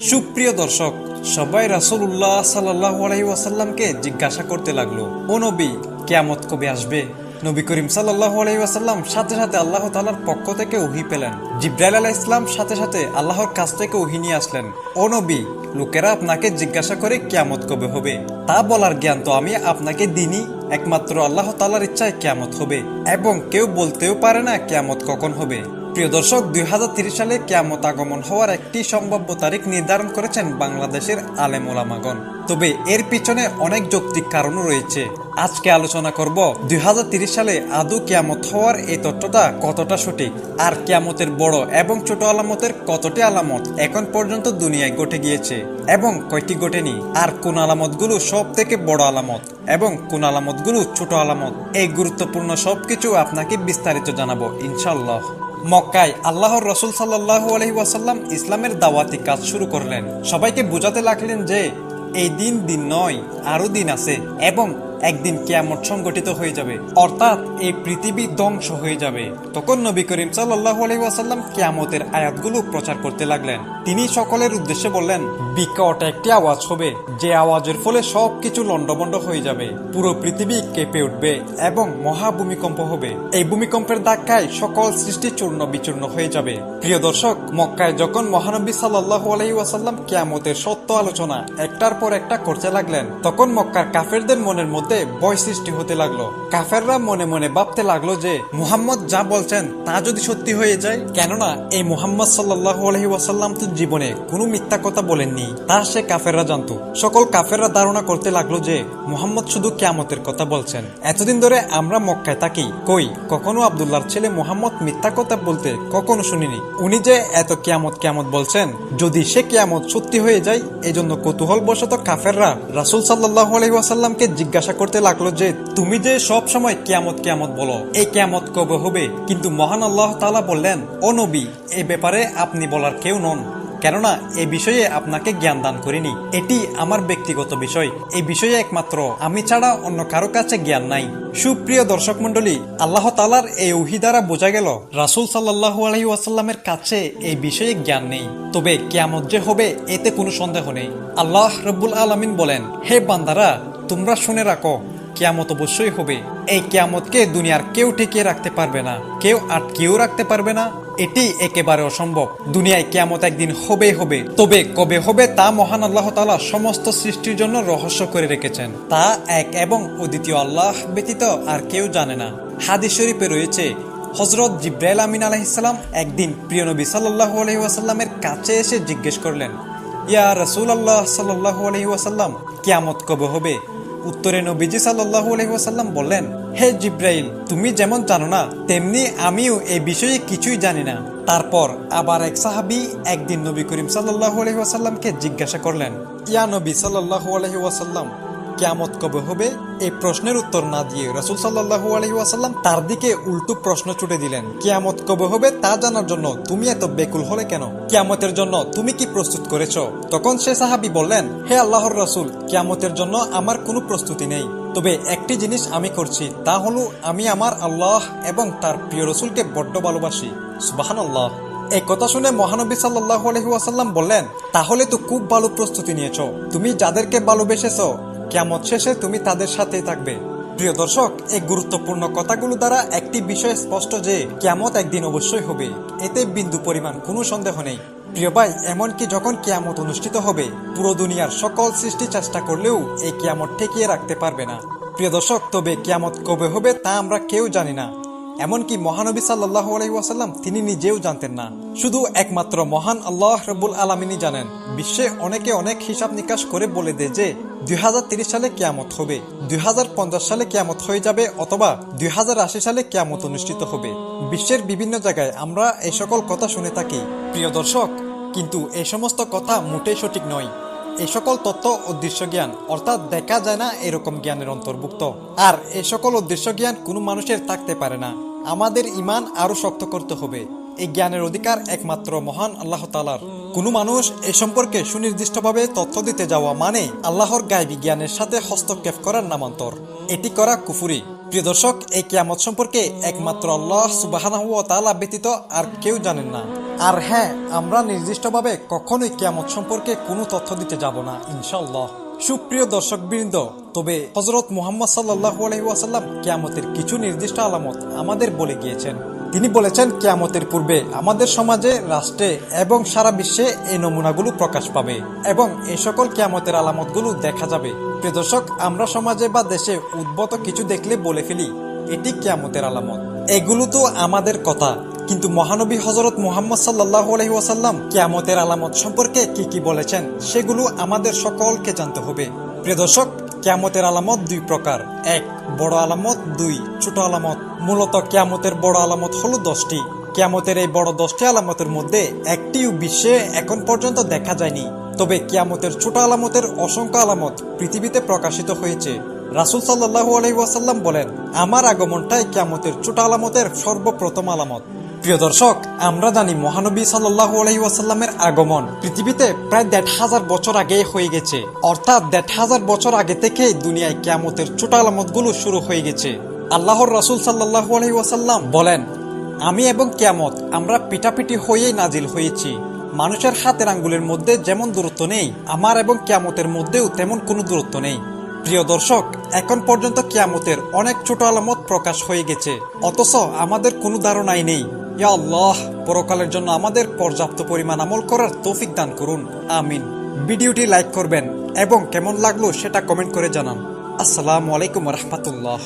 সুপ্রিয় দর্শক, সবাই রাসূলুল্লাহ সাল্লাল্লাহু আলাইহি ওয়াসাল্লামকে জিজ্ঞাসা করতে লাগল, ও নবী, কিয়ামত কবে আসবে? নবী করিম সাল্লাল্লাহু আলাইহি ওয়াসাল্লাম সাথে সাথে আল্লাহ তালার পক্ষ থেকে ওহী পেলেন। জিব্রাইল আলাইহিস সালাম সাথে সাথে আল্লাহর কাছ থেকে ওহী নিয়ে আসলেন। ও নবী, লোকেরা আপনাকে জিজ্ঞাসা করে কিয়ামত কবে হবে? তা বলার জ্ঞান তো আমি আপনাকে দিনই একমাত্র আল্লাহ তালার ইচ্ছায় কিয়ামত হবে এবং কেউ বলতেও পারে না কিয়ামত কখন হবে। প্রিয় দর্শক, দুই হাজার ত্রিশ সালে কেয়ামত আগমন হওয়ার একটি সম্ভাব্য তারিখ নির্ধারণ করেছেন বাংলাদেশের আলেম তবে এর পিছনে অনেক যৌক্তিক কারণও রয়েছে। আজকে আলোচনা করব দুই হাজার ত্রিশ সালে আদৌ কেয়ামত হওয়ার এই তথ্যটা কতটা সঠিক, আর কেয়ামতের বড় এবং ছোট আলামতের কতটি আলামত এখন পর্যন্ত দুনিয়ায় ঘটে গিয়েছে, এবং কয়টি ঘটেনি, আর কোন আলামতগুলো সব থেকে বড় আলামত এবং কোন আলামতগুলো ছোট আলামত, এই গুরুত্বপূর্ণ সবকিছু আপনাকে বিস্তারিত জানাব ইনশাল্লাহ মক্কায় আল্লাহর রসুল সাল্লাহু আলহি ওয়াসাল্লাম ইসলামের দাওয়াতি কাজ শুরু করলেন। সবাইকে বোঝাতে লাগলেন যে, এই দিন দিন নয়, আরও দিন আছে এবং একদিন কিয়ামত সংগঠিত হয়ে যাবে। অর্থাৎ এই পৃথিবী ধ্বংস হয়ে যাবে। তখন নবী করিম সাল্লাহু আলহি ওয়াসাল্লাম কিয়ামতের আয়াতগুলো প্রচার করতে লাগলেন। তিনি সকলের উদ্দেশ্যে বললেন, বিকট একটি আওয়াজ হবে, যে আওয়াজের ফলে সবকিছু লন্ডভন্ড হয়ে যাবে। পুরো পৃথিবী কেঁপে উঠবে এবং মহা ভূমিকম্প হবে। এই ভূমিকম্পের ধাক্কায় সকল সৃষ্টি চূর্ণ বিচূর্ণ হয়ে যাবে। প্রিয় দর্শক, মক্কায় যখন মহানবী সাল্লাহু আলহি ওয়াসাল্লাম কিয়ামতের সত্য আলোচনা একটার পর একটা করতে লাগলেন, তখন মক্কার কাফেরদের মনের মধ্যে ভয় সৃষ্টি হতে লাগল। কাফেররা মনে মনে ভাবতে লাগল যে, মুহাম্মদ যা বলছেন তা যদি সত্যি হয়ে যায়, কেননা এই মুহাম্মদ সাল্লাহু আলহি ওয়াসাল্লাম তো জীবনে কোনো মিথ্যা কথা বলেননি, তা সে কাফেররা জানতো। সকল কাফেররা ধারণা করতে লাগল যে, মুহাম্মদ শুধু কিয়ামতের কথা বলছেন। এতদিন ধরে আমরা মক্কায় থাকি, কই, কখনো আবদুল্লাহর ছেলে মুহাম্মদ মিথ্যা কথা বলতে কখনো শুনিনি। উনি যে এত কিয়ামত কিয়ামত বলছেন, যদি সে কিয়ামত সত্যি হয়ে যায়, এজন্য কৌতূহল বশত কাফেররা রাসুল সাল্লাহ আলহিহাসাল্লামকে জিজ্ঞাসা করতে লাগল যে, তুমি যে সব সময় কিয়ামত কিয়ামত বলো, এই কিয়ামত কবে হবে? কিন্তু মহান আল্লাহ তালা বললেন, ও নবী, এ ব্যাপারে আপনি বলার কেউ নন। কেননা, এ বিষয়ে আপনাকে জ্ঞান দান করিনি। এটি আমার ব্যক্তিগত বিষয়। এই বিষয়ে একমাত্র আমি ছাড়া অন্য কারও কাছে জ্ঞান নাই। সুপ্রিয় দর্শক মন্ডলী আল্লাহ তালার এই উহি দ্বারা বোঝা গেল, রাসুল সাল্লাহু আলহি ওয়াসাল্লামের কাছে এই বিষয়ে জ্ঞান নেই। তবে কেয়ামত যে হবে, এতে কোনো সন্দেহ নেই। আল্লাহ রব্বুল আলমিন বলেন, হে বান্দারা তোমরা শুনে রাখো, কেয়ামত অবশ্যই হবে। এই কেয়ামতকে দুনিয়ার কেউ ঠেকিয়ে রাখতে পারবে না, কেউ আটকেও রাখতে পারবে না, এটি একেবারে অসম্ভব। দুনিয়ায় কেয়ামত একদিন হবে হবে, তবে কবে হবে তা মহান আল্লাহ তালা সমস্ত সৃষ্টির জন্য রহস্য করে রেখেছেন। তা এক এবং অদ্বিতীয় আল্লাহ ব্যতীত আর কেউ জানে না। হাদিস শরীফে রয়েছে হজরত জিব্রাইল আমিন আলাহিসাল্লাম একদিন প্রিয় নবী সাল্লাহ আলহিহাসাল্লামের কাছে এসে জিজ্ঞেস করলেন, ইয়া রসুল আল্লাহ সাল্লাহ আলহিহাসাল্লাম কেয়ামত কবে হবে? উত্তরে নবীজি সাল্লাহ আলহিহাসাল্লাম বললেন, হে জিব্রাইল, তুমি যেমন জানো না, তেমনি আমিও এ বিষয়ে কিছুই জানি না। তারপর আবার এক সাহাবি একদিন নবী করিম সাল্লাহ আলহিহাসাল্লামকে জিজ্ঞাসা করলেন, ইয়া নবী সাল্লাহ আলহিহাসাল্লাম কেয়ামত কবে হবে? এই প্রশ্নের উত্তর না দিয়ে রসুল সাল্লাহু আলহিহাসাল্লাম তার দিকে উল্টো প্রশ্ন ছুটে দিলেন। কেয়ামত কবে হবে তা জানার জন্য তুমি এত বেকুল হলে কেন? কেয়ামতের জন্য তুমি কি প্রস্তুত করেছ? তখন সে সাহাবি বললেন, হে আল্লাহর রসুল, কেয়ামতের জন্য আমার কোনো প্রস্তুতি নেই। তবে একটি জিনিস আমি করছি, তা হলো আমি আমার আল্লাহ এবং তার প্রিয় রসুলকে বড্ড ভালোবাসি। সুবাহান আল্লাহ এই কথা শুনে মহানবী সাল্লাহ আলহি ওয়াসাল্লাম বললেন, তাহলে তো খুব ভালো প্রস্তুতি নিয়েছ। তুমি যাদেরকে ভালোবেসেছ কেমন শেষে তুমি তাদের সাথেই থাকবে। প্রিয় দর্শক, এই গুরুত্বপূর্ণ কথাগুলো দ্বারা একটি বিষয় স্পষ্ট যে কেমত একদিন অবশ্যই হবে। এতে বিন্দু পরিমাণ কোনো সন্দেহ নেই। প্রিয় ভাই, এমনকি যখন কেয়ামত অনুষ্ঠিত হবে, পুরো দুনিয়ার সকল সৃষ্টি চেষ্টা করলেও এই কেয়ামত ঠেকিয়ে রাখতে পারবে না। প্রিয় দর্শক, তবে কেয়ামত কবে হবে তা আমরা কেউ জানি না। এমনকি মহানবী সাল্লাহ আলহিহাসাল্লাম তিনি নিজেও জানতেন না। শুধু একমাত্র মহান আল্লাহ রব্বুল আলমিনী জানেন। বিশ্বে অনেকে অনেক হিসাব নিকাশ করে বলে দেয় যে, দুই সালে কেয়ামত হবে, দুই হাজার পঞ্চাশ সালে কেয়ামত হয়ে যাবে অথবা দুই হাজার আশি সালে কেয়ামত অনুষ্ঠিত হবে। বিশ্বের বিভিন্ন জায়গায় আমরা এই সকল কথা শুনে থাকি। প্রিয় দর্শক, কিন্তু এই সমস্ত কথা মোটেই সঠিক নয়। এই সকল তথ্য উদ্দেশ্য জ্ঞান, অর্থাৎ দেখা যায় না এরকম জ্ঞানের অন্তর্ভুক্ত। আর এই সকল উদ্দেশ্য জ্ঞান কোনো মানুষের থাকতে পারে না। আমাদের ইমান আরও শক্ত করতে হবে। এই জ্ঞানের অধিকার একমাত্র মহান আল্লাহ তালার কোনো মানুষ এ সম্পর্কে সুনির্দিষ্টভাবে তথ্য দিতে যাওয়া মানে আল্লাহর গায়বী জ্ঞানের সাথে হস্তক্ষেপ করার নামান্তর। এটি করা কুফুরি। প্রিয় দর্শক, এই কিয়ামত সম্পর্কে একমাত্র আল্লাহ সুবাহানাহু তাআলা ব্যতীত আর কেউ জানেন না। আর হ্যাঁ আমরা নির্দিষ্টভাবে কখনোই কিয়ামত সম্পর্কে কোনো তথ্য দিতে যাব না ইনশাল্লাহ সুপ্রিয় দর্শক বৃন্দ তবে হজরত মুহাম্মদ সাল্লাহ আলহিউসাল্লাম কিয়ামতের কিছু নির্দিষ্ট আলামত আমাদের বলে গিয়েছেন। তিনি বলেছেন, কিয়ামতের পূর্বে আমাদের সমাজে, রাষ্ট্রে এবং সারা বিশ্বে এই নমুনাগুলো প্রকাশ পাবে এবং এই সকল কিয়ামতের আলামতগুলো দেখা যাবে। প্রিয় দর্শক, আমরা সমাজে বা দেশে উদ্ভূত কিছু দেখলে বলে ফেলি, এটি কিয়ামতের আলামত। এগুলো তো আমাদের কথা, কিন্তু মহানবী হজরত মুহাম্মদ সাল্লাহ আলহি ওয়াসাল্লাম কিয়ামতের আলামত সম্পর্কে কি কি বলেছেন, সেগুলো আমাদের সকলকে জানতে হবে। প্রিয় দর্শক, কিয়ামতের আলামত দুই প্রকার। এক, বড় আলামত। দুই, ছোট আলামত। মূলত কিয়ামতের বড় আলামত হলো দশটি। কিয়ামতের এই বড় দশটি আলামতের মধ্যে একটিও বিশ্বে এখন পর্যন্ত দেখা যায়নি। তবে কিয়ামতের ছোট আলামতের অসংখ্য আলামত পৃথিবীতে প্রকাশিত হয়েছে। রাসুল সাল্লাহু আলহিউসাল্লাম বলেন, আমার আগমনটাই কিয়ামতের ছোট আলামতের সর্বপ্রথম আলামত। প্রিয় দর্শক, আমরা জানি মহানবী সাল্লাহু আলহিউসাল্লামের আগমন পৃথিবীতে প্রায় দেড় হাজার বছর আগে হয়ে গেছে। অর্থাৎ দেড় হাজার বছর আগে থেকেই দুনিয়ায় কিয়ামতের ছোট আলামতগুলো শুরু হয়ে গেছে। আল্লাহর রাসুল সাল্লাহু আলহিউসাল্লাম বলেন, আমি এবং কিয়ামত আমরা পিটাপিটি হয়েই নাজিল হয়েছি। মানুষের হাতের আঙ্গুলের মধ্যে যেমন দূরত্ব নেই, আমার এবং কিয়ামতের মধ্যেও তেমন কোনো দূরত্ব নেই। প্রিয় দর্শক, এখন পর্যন্ত কিয়ামতের অনেক ছোট আলামত প্রকাশ হয়ে গেছে, অথচ আমাদের কোনো ধারণাই নেই। ইয়া আল্লাহ, পরকালের জন্য আমাদের পর্যাপ্ত পরিমাণ আমল করার তৌফিক দান করুন। আমিন। ভিডিওটি লাইক করবেন এবং কেমন লাগল সেটা কমেন্ট করে জানান। আসসালামু আলাইকুম রহমতুল্লাহ।